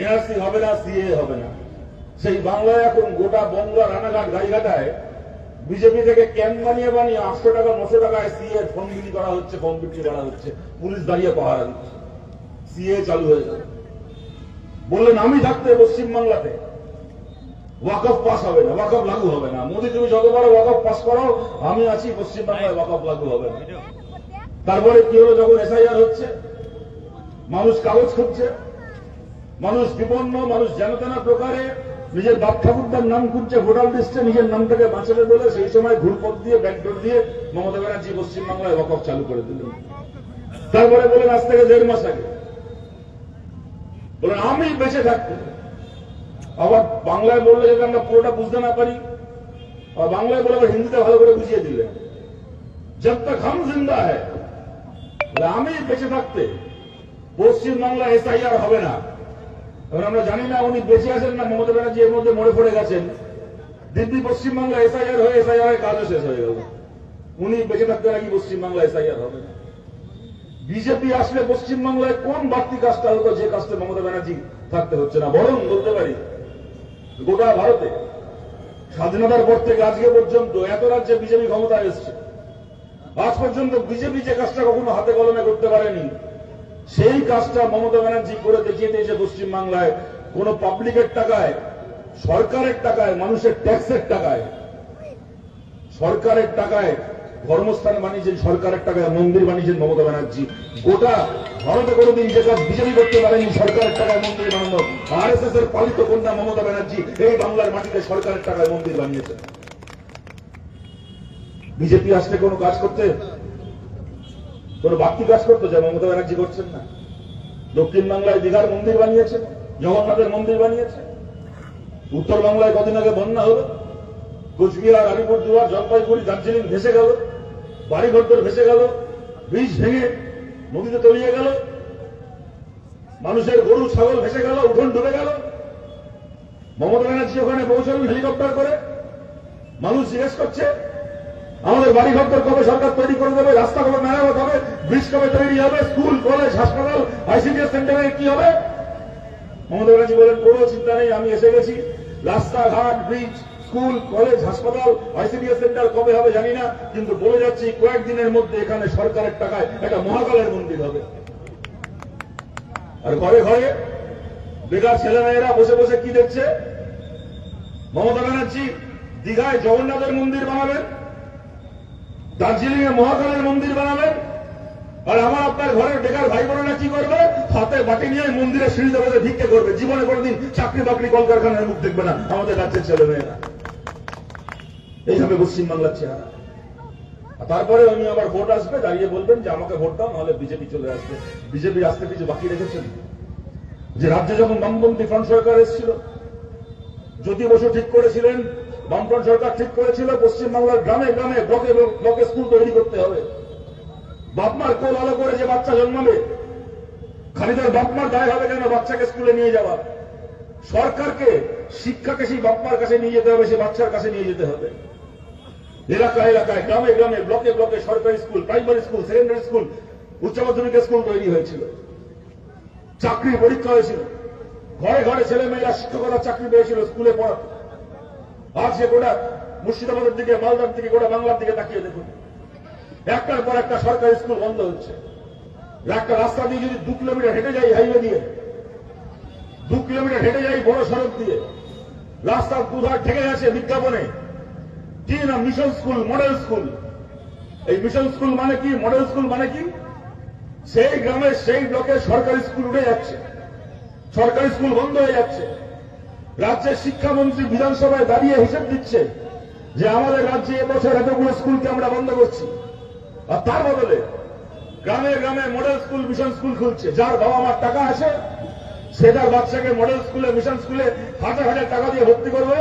NRC হবে না, CA হবে না। সেই বাংলায় এখন গোটা বঙ্গ রানাঘাট গাইঘাটায় বিজেপি থেকে ক্যাম্প বানিয়ে বানিয়ে আটশো টাকা, নশো টাকায় সিএ ফর্ম বিক্রি করা হচ্ছে, ফর্ম বিক্রি করা হচ্ছে। পুলিশ দাঁড়িয়ে পাহারা দিচ্ছে। সিএ চালু হয়ে যাবে বললেন, আমি থাকতে পশ্চিমবাংলাতে। ওয়াকফ পাস হবে না ওয়াকফ লাগু হবে না। মোদী, তুমি যতবার ওয়াকফ পাস করো, আমি আছি পশ্চিমবাংলায় ওয়াকফ লাগু হবে না। তারপরে কি হলো যখন এসআইআর হচ্ছে? মানুষ কাগজ খুঁজছে। মানুষ বিপন্ন মানুষ যেন তেনা প্রকারে, নিজের বাপ ঠাকুরদার নাম খুঁজছে ভোটার লিস্টে, নিজের নামটাকে বাঁচাবে বলে সেই সময় ঘুরপথ দিয়ে, ব্যাকডোর দিয়ে মমতা ব্যানার্জি পশ্চিমবাংলায় ওয়াকফ চালু করে দিলেন। তারপরে বলেন, আজ থেকে দেড় মাস আগে। বলেন, আমি বেঁচে থাকতে আবার বাংলায় বললে যদি আমরা পুরোটা বুঝতে না পারি আর বাংলায় বলে আবার হিন্দিতে ভালো করে বুঝিয়ে দিলেন। জব তক হাম জিন্দা বলে, আমি বেঁচে থাকতে পশ্চিমবাংলা এসআইআর হবে না। এবার আমরা জানি না উনি বেঁচে আছেন না মমতা ব্যানার্জি এর মধ্যে মরে পড়ে গেছেন। দিব্যি পশ্চিমবাংলা এসআইআর হয়ে এসআইআর এর কাজও শেষ হয়ে গেল। উনি বেঁচে থাকতে নাকি পশ্চিমবাংলা এসআইআর হবে? না বিজেপি আসলে পশ্চিমবাংলায় কোন বাড়তি কাজটা হতো যে কাজটা মমতা ব্যানার্জি থাকতে হচ্ছে না? বরং বলতে পারি, গোটা ভারতে স্বাধীনতার পর থেকে আজকে পর্যন্ত এত রাজ্যে বিজেপি ক্ষমতা এসছে। আজ পর্যন্ত বিজেপি যে কাজটা কখনো হাতে কলমে করতে পারেনি সেই কাজটা মমতা ব্যানার্জি করে দেখিয়ে দিয়েছে পশ্চিমবাংলায়। কোন পাবলিকের টাকায়, সরকারের টাকায়, মানুষের ট্যাক্সের টাকায়, সরকারের টাকায় ধর্মস্থান বানিয়েছেন, সরকারের টাকায় মন্দির বানিয়েছেন মমতা ব্যানার্জি। গোটা ভারতে কোনোদিন যে কাজ বিজেপি করতে পারেনি, সরকারের টাকায় মন্দির বানানো। আর এস এর পালিত কন্যা মমতা ব্যানার্জি এই বাংলার মাটিতে সরকারের টাকায় মন্দির বানিয়েছেন। বিজেপি আসলে কোনো কাজ করতে কোন বাড়তি কাজ করতো? যা মমতা ব্যানার্জি করছেন না। দক্ষিণ বাংলায় দীঘার মন্দির বানিয়েছে জগন্নাথের মন্দির বানিয়েছে উত্তর বাংলায় কদিন আগে বন্যা হলো। কোচবিহার আলিপুরদুয়ার জলপাইগুড়ি, দার্জিলিং ভেসে গেল। বাড়িঘর ভেসে গেল। ব্রিজ ভেঙে নদীতে তলিয়ে গেল। মানুষের গরু, ছাগল ভেসে গেল, উঠোন ডুবে গেল। মমতা ব্যানার্জি ওখানে পৌঁছালেন হেলিকপ্টার করে। মানুষ জিজ্ঞেস করছে আমাদের বাড়ি ঘর কবে সরকার তৈরি করে দেবে? রাস্তা কবে মেরামত হবে? ব্রিজ কবে তৈরি হবে? স্কুল, কলেজ, হাসপাতাল আইসিডিএস সেন্টারে কি হবে? মমতা ব্যানার্জি বলেন, কোনো চিন্তা নেই, আমি এসে গেছি। রাস্তাঘাট, ব্রিজ, স্কুল, কলেজ, হাসপাতাল আইসিডিএস সেন্টার কবে হবে জানি না, কিন্তু বলে যাচ্ছি, কয়েকদিনের মধ্যে এখানে সরকারের টাকায় একটা মহাকালের মন্দির হবে। আর ঘরে ঘরে বেকার ছেলেমেয়েরা বসে বসে কি দেখছে? মমতা ব্যানার্জি দীঘায় জগন্নাথের মন্দির বানাবেন। দার্জিলিং এ মহাকালের মন্দির বানাবেন। আর আমার আপনার ঘরের বেকার ভাই বোনেরা কি করবে? হাতে বাটি নিয়ে মন্দিরে সিঁড়িতে বসে ভিক্ষে করবে। জীবনে কোনোদিন চাকরি বাকরি কলকারখানার মুখ দেখবে না। আমাদের রাজ্যের ছেলে মেয়েরা। এইভাবে পশ্চিমবাংলার চেহারা। তারপরে উনি আবার ভোট আসবে, দাঁড়িয়ে বলবেন যে আমাকে ভোট দাও, নাহলে বিজেপি চলে আসবে। বিজেপি আসতে কিছু বাকি রেখেছেন? যে রাজ্যে যখন বামপন্থী ফ্রন্ট সরকার এসেছিল, জ্যোতি বসু ঠিক করেছিলেন বামফ্রন্ট সরকার ঠিক করেছিল, পশ্চিমবাংলার গ্রামে গ্রামে ব্লকে ব্লকে স্কুল তৈরি করতে হবে। বাপমার কোল আলো করে যে বাচ্চা জন্মাবে, খালিদার বাপমার দায় হবে কেন বাচ্চাকে স্কুলে নিয়ে যাওয়া? সরকারকে, শিক্ষাকে সেই বাপমার কাছে নিয়ে যেতে হবে, সেই বাচ্চার কাছে নিয়ে যেতে হবে। এলাকায় এলাকায়, গ্রামে গ্রামে ব্লকে ব্লকে সরকারি school primary school secondary school উচ্চ মাধ্যমিক স্কুল তৈরি হয়েছিল। চাকরি পরীক্ষা হয়েছিল। ঘরে ঘরে ছেলে মেয়েরা শিক্ষকতার চাকরি পেয়েছিল স্কুলে পড়াতে। আজ যে গোটা মুর্শিদাবাদের দিকে, মালদার দিকে, গোটা বাংলার দিকে তাকিয়ে দেখুন। একটার পর একটা সরকারি স্কুল বন্ধ হচ্ছে। একটা রাস্তা দিয়ে যদি দু কিলোমিটার হেঁটে যাই হাইওয়ে দিয়ে, দু কিলোমিটার হেঁটে যাই বড় সড়ক দিয়ে, রাস্তার দুধার ঠেকে গেছে বিজ্ঞাপনে। কি না মিশন স্কুল, মডেল স্কুল? এই মিশন স্কুল মানে কি? মডেল স্কুল মানে কি? সেই গ্রামে সেই ব্লকে সরকারি স্কুল উঠে যাচ্ছে। সরকারি স্কুল বন্ধ হয়ে যাচ্ছে। রাজ্যের শিক্ষামন্ত্রী বিধানসভায় দাঁড়িয়ে হিসেব দিচ্ছে যে আমাদের রাজ্যে এবছর এতগুলো স্কুলকে আমরা বন্ধ করছি। আর তার বদলে গ্রামে গ্রামে মডেল স্কুল মিশন স্কুল খুলছে। যার বাবা মার টাকা আছে, সে তার বাচ্চাকে মডেল স্কুলে মিশন স্কুলে হাজার হাজার টাকা দিয়ে ভর্তি করবে।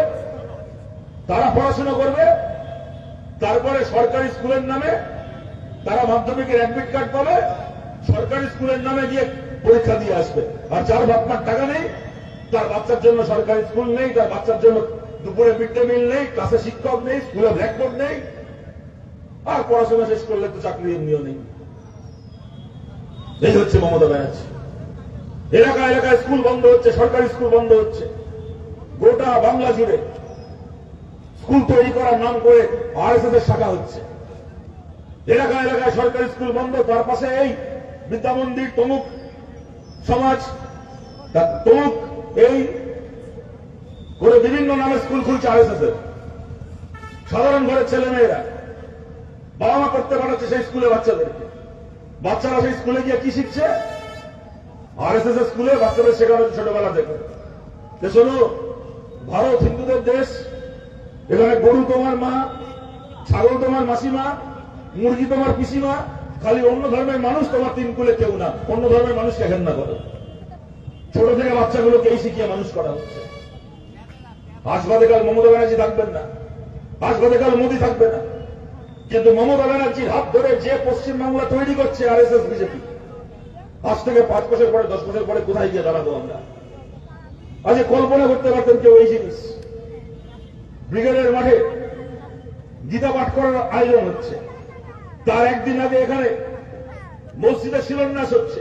তারা পড়াশোনা করবে। তারপরে সরকারি স্কুলের নামে তারা মাধ্যমিকের অ্যাডমিট কার্ড পাবে। সরকারি স্কুলের নামে গিয়ে পরীক্ষা দিয়ে আসবে। আর যার বাপমার টাকা নেই তার বাচ্চার জন্য সরকারি স্কুল নেই তার বাচ্চার জন্য দুপুরে মিড ডে মিল নেই, ক্লাসে শিক্ষক নেই, স্কুলে ব্ল্যাকবোর্ড নেই, আর পড়াশোনা শেষ করলে তো চাকরি এমনিও নেই। এই হচ্ছে মমতা ব্যানার্জি। এলাকা এলাকায় স্কুল বন্ধ হচ্ছে, সরকারি স্কুল বন্ধ হচ্ছে। গোটা বাংলা জুড়ে স্কুল তৈরি করার নাম করে আরএসএস এর শাখা হচ্ছে। এলাকা এলাকায় সরকারি স্কুল বন্ধ, তার পাশে এই বিদ্যা মন্দির, তমুক সমাজ তমুক এই করে বিভিন্ন নামে স্কুল খুলছে আরএসএস এর। সাধারণ ঘরের ছেলে মেয়েরা। বাবা মা করতে পাঠাচ্ছে সেই স্কুলে বাচ্চাদেরকে। বাচ্চারা সেই স্কুলে গিয়ে কি শিখছে? আরএসএস এর স্কুলে বাচ্চাদের শেখানো ছোটবেলা থেকে। শোনো, ভারত হিন্দুদের দেশ, এখানে গরু তোমার মা, ছাগল তোমার মাসিমা, মুরগি তোমার পিসিমা, খালি অন্য ধর্মের মানুষ তোমার তিন কুলে কেউ না। অন্য ধর্মের মানুষকে ঘেন্না করো। ছোট থেকে বাচ্চাগুলোকে এই শিখিয়ে মানুষ করা হচ্ছে। আজ বাদে কাল মমতা ব্যানার্জি থাকবেন না। আজ বাদে কাল মোদী থাকবে না। কিন্তু মমতা ব্যানার্জির হাত ধরে যে পশ্চিমবাংলা তৈরি করছে আর এস এস বিজেপি আজ থেকে পাঁচ বছর পরে, দশ বছর পরে কোথায় গিয়ে দাঁড়াবো আমরা? আজ কল্পনা করতে পারতেন কেউ এই জিনিস। ব্রিগেডের মাঠে গীতা পাঠ করার আয়োজন হচ্ছে। তার একদিন আগে এখানে মসজিদে শিলান্যাস হচ্ছে।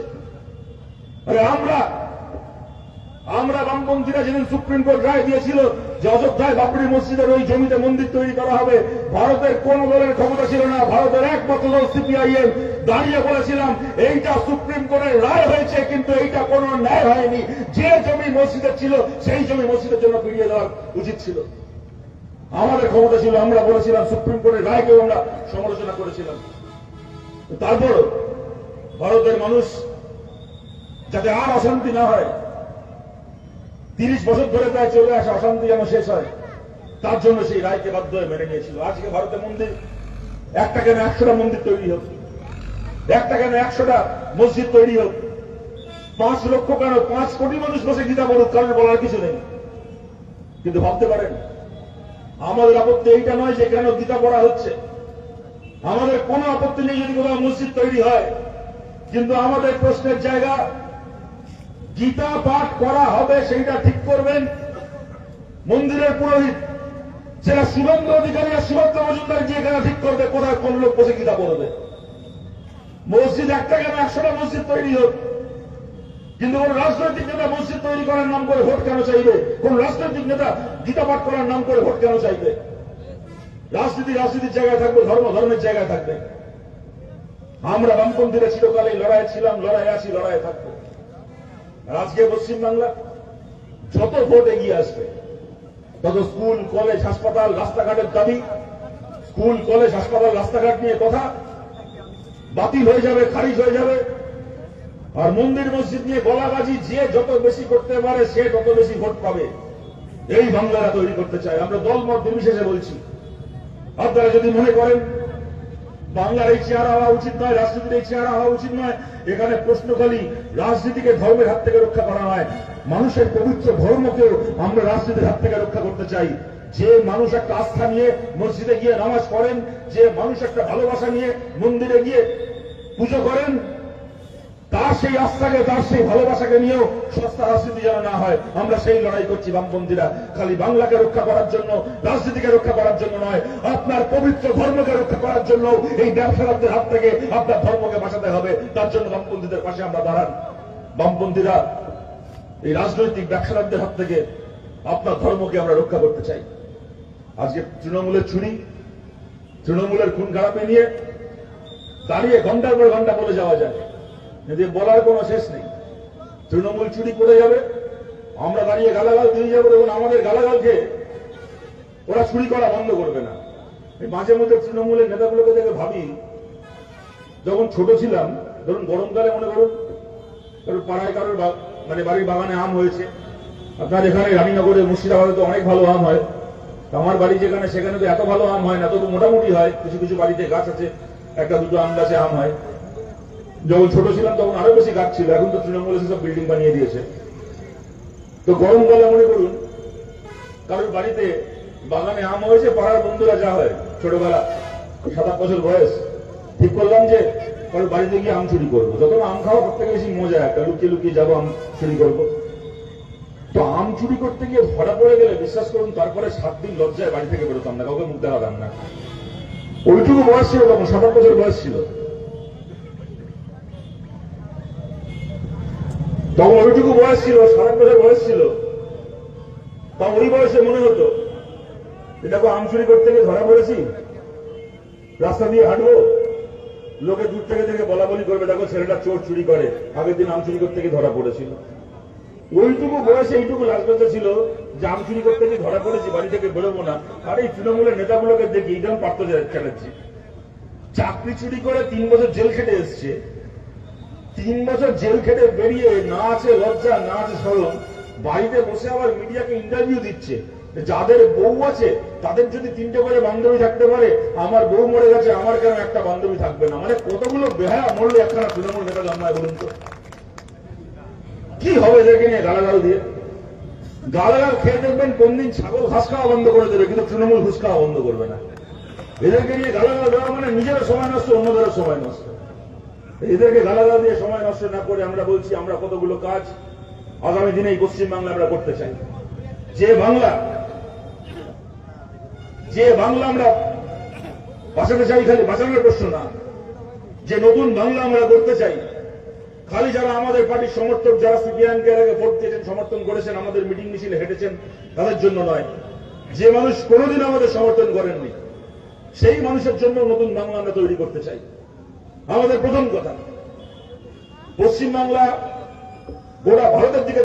আরে আমরা আমরা বামপন্থীরা যেদিন সুপ্রিম কোর্ট রায় দিয়েছিল যে অযোধ্যায় বাবরি মসজিদের ওই জমিতে মন্দির তৈরি করা হবে, ভারতের কোন দলের ক্ষমতা ছিল না, ভারতের একমাত্র দল সিপিআইএম দাঁড়িয়ে বলেছিলাম এইটা সুপ্রিম কোর্টের রায় হয়েছে, কিন্তু এইটা কোনো ন্যায় হয়নি। যে জমি মসজিদের ছিল, সেই জমি মসজিদের জন্য ফিরিয়ে দেওয়া উচিত ছিল। আমাদের ক্ষমতা ছিল, আমরা বলেছিলাম সুপ্রিম কোর্টের রায়কেও আমরা সমালোচনা করেছিলাম। তারপর ভারতের মানুষ যাতে আর অশান্তি না হয় তিরিশ বছর ধরে প্রায় চলে আসা অশান্তি যেন শেষ হয়। তার জন্য সেই রায়কে বাধ্য হয়ে মেনে নিয়েছিল। আজকে ভারতের মন্দির, একটা কেন একশোটা মন্দির তৈরি হোক? একটা কেন একশোটা মসজিদ তৈরি হোক? পাঁচ লক্ষ কেন পাঁচ কোটি মানুষ বসে গীতা পড়ুক, কারণ বলার কিছু নেই। কিন্তু ভাবতে পারেন, আমাদের আপত্তি এইটা নয় যে কেন গীতা পড়া হচ্ছে। আমাদের কোনো আপত্তি নেই যদি কোথাও মসজিদ তৈরি হয়। কিন্তু আমাদের প্রশ্নের জায়গা গীতা পাঠ করা হবে, সেইটা ঠিক করবেন। মন্দিরের পুরোহিত সেটা শুভেন্দু অধিকারী আর সুভদ্র মজুমদার গিয়ে কেন ঠিক করবে, কোথায় কোন লোক বসে গীতা পড়বে মসজিদ একটা কেন? একশোটা মসজিদ তৈরি হোক। কিন্তু কোন রাজনৈতিক নেতা মসজিদ তৈরি করার নাম করে ভোট কেন চাইবে? কোন রাজনৈতিক নেতা গীতা পাঠ করার নাম করে ভোট কেন চাইবে? রাজনীতি রাজনীতির জায়গায় থাকবে, ধর্ম ধর্মের জায়গায় থাকবে। আমরা বামপন্থীরা চিরকালে লড়াই ছিলাম লড়াই আছি লড়াই থাকব। আজকে পশ্চিমবাংলা যত ভোট এগিয়ে আসবে, তত স্কুল, কলেজ, হাসপাতাল, রাস্তাঘাটের দাবি, স্কুল, কলেজ, হাসপাতাল, রাস্তাঘাট নিয়ে কথা বাতিল হয়ে যাবে, খারিজ হয়ে যাবে। আর মন্দির, মসজিদ নিয়ে গলাবাজি যে যত বেশি করতে পারে, সে তত বেশি ভোট পাবে। এই বাংলারা তৈরি করতে চায়। আমরা দলমত নির্বিশেষে বলছি, আপনারা যদি মনে করেন বাংলার এই চেহারা হওয়া উচিত নয় রাজনীতির এই চেহারা হওয়া উচিত নয়। এখানে প্রশ্ন খালি রাজনীতিকে ধর্মের হাত থেকে রক্ষা করা হয় মানুষের পবিত্র ধর্মকেও আমরা রাজনীতির হাত থেকে রক্ষা করতে চাই। যে মানুষ একটা আস্থা নিয়ে মসজিদে গিয়ে নামাজ পড়েন, যে মানুষ একটা ভালোবাসা নিয়ে মন্দিরে গিয়ে পুজো করেন তার সেই আস্থাকে, তার সেই ভালোবাসাকে নিয়েও সস্তা রাজনীতি যেন না হয়। আমরা সেই লড়াই করছি বামপন্থীরা। খালি বাংলাকে রক্ষা করার জন্য, রাজনীতিকে রক্ষা করার জন্য নয়, আপনার পবিত্র ধর্মকে রক্ষা করার জন্য এই ব্যবসাদারদের হাত থেকে আপনার ধর্মকে বাঁচাতে হবে। তার জন্য বামপন্থীদের পাশে আমরা দাঁড়ান। বামপন্থীরা এই রাজনৈতিক ব্যবসাদারদের হাত থেকে আপনার ধর্মকে আমরা রক্ষা করতে চাই। আজকে তৃণমূলের চুরি তৃণমূলের খুন খারাপে নিয়ে দাঁড়িয়ে ঘণ্টার পর ঘণ্টা বলে যাওয়া যায়। যদি বলার কোনো শেষ নেই, তৃণমূল চুরি করে যাবে, আমরা দাঁড়িয়ে গালাগাল দিয়ে যাব এবং আমাদের গালাগাল খেয়ে ওরা চুরি করা বন্ধ করবে না। এই মাঝে মধ্যে তৃণমূলের নেতাগুলোকে দেখে ভাবি, যখন ছোট ছিলাম, ধরুন গরমকালে মনে করুন কারোর পাড়ায় কারোর মানে বাড়ির বাগানে আম হয়েছে, আপনার এখানে রানীনগরে মুর্শিদাবাদে তো অনেক ভালো আম হয় আমার বাড়ি যেখানে, সেখানে তো এত ভালো আম হয় না তবু মোটামুটি হয়, কিছু কিছু বাড়িতে গাছ আছে, একটা দুটো আম গাছে আম হয়। যখন ছোট ছিলাম তখন আরও বেশি গাছ ছিল, এখন তো তৃণমূল এসে সব বিল্ডিং বানিয়ে দিয়েছে। তো গরমকালে মনে করুন, কারোর বাড়িতে বাগানে আম হয়েছে, পাড়ার বন্ধুরা যা হয়, ছোটবেলা, সাত আট বছর বয়স, ঠিক করলাম যে কারোর বাড়িতে গিয়ে আম চুরি করব। যখন আম খাওয়া সব থেকে বেশি মজা, একটা লুকিয়ে লুকিয়ে যাব, আম চুরি করব। তো আম চুরি করতে গিয়ে ধরা পড়ে গেলে, বিশ্বাস করুন, তারপরে সাত দিন লজ্জায় বাড়ি থেকে বেরোতাম না, কাউকে মুখ দেখাতাম না। ওইটুকু বয়স ছিল তখন, সাত আট বছর বয়স ছিল। তখন ওইটুকু বয়স ছিল সাত বছর বয়স ছিল। তা ওই বয়সে মনে হতো দেখো আম চুরি করতে গিয়ে ধরা পড়েছি? রাস্তা দিয়ে হাঁটবো? লোকে দূর থেকে থেকে বলা বলি করবে, দেখো ছেলেটা চোর চুরি করে, আগের দিন আম চুরি করতে গিয়ে ধরা পড়েছিল ওইটুকু বয়সে এইটুকু লাজবাজা ছিল যে আম চুরি করতে গিয়ে ধরা পড়েছি, বাড়ি থেকে বেরোবো না। আর এই তৃণমূলের নেতাগুলোকে দেখি যেমন পার্থ চ্যাটার্জি। চাকরি চুরি করে তিন বছর জেল খেটে এসছে। তিন বছর জেল খেটে বেরিয়ে না আছে লজ্জা, না আছে সরম বাড়িতে বসে আবার মিডিয়াকে ইন্টারভিউ দিচ্ছে। যাদের বউ আছে, তাদের যদি তিনটে করে বান্ধবী থাকতে পারে, আমার বউ মরে গেছে, আমার কেন একটা বান্ধবী থাকবে না? মানে কতগুলো বেহায়া মরলে একখানা তৃণমূল নেতা জন্মায় বলুন তো। কি হবে এদেরকে নিয়ে গালাগাল দিয়ে? গালাগাল খেয়ে দেখবেন কোন দিন ছাগল ঘাস খাওয়া বন্ধ করে দেবে, কিন্তু তৃণমূল ঘুষ খাওয়া বন্ধ করবে না। এদেরকে নিয়ে গালাগাল দেওয়া মানে নিজেরও সময় নষ্ট, অন্যদেরও সময় নষ্ট। এদেরকে গালাগাল দিয়ে সময় নষ্ট না করে আমরা বলছি, আমরা কতগুলো কাজ আগামী দিনে এই পশ্চিমবাংলা আমরা করতে চাই। যে বাংলা যে বাংলা আমরা বাঁচাতে চাই, খালি বাঁচানোর প্রশ্ন না। যে নতুন বাংলা আমরা করতে চাই, খালি যারা আমাদের পার্টির সমর্থক, যারা সিপিআইএমকে আগে ভোট দিয়েছেন, সমর্থন করেছেন, আমাদের মিটিং মিছিলে হেঁটেছেন, তাদের জন্য নয়। যে মানুষ কোনোদিন আমাদের সমর্থন করেননি, সেই মানুষের জন্য নতুন বাংলা আমরা তৈরি করতে চাই। আমাদের প্রথম কথা। পশ্চিমবাংলা গোটা ভারতের দিকে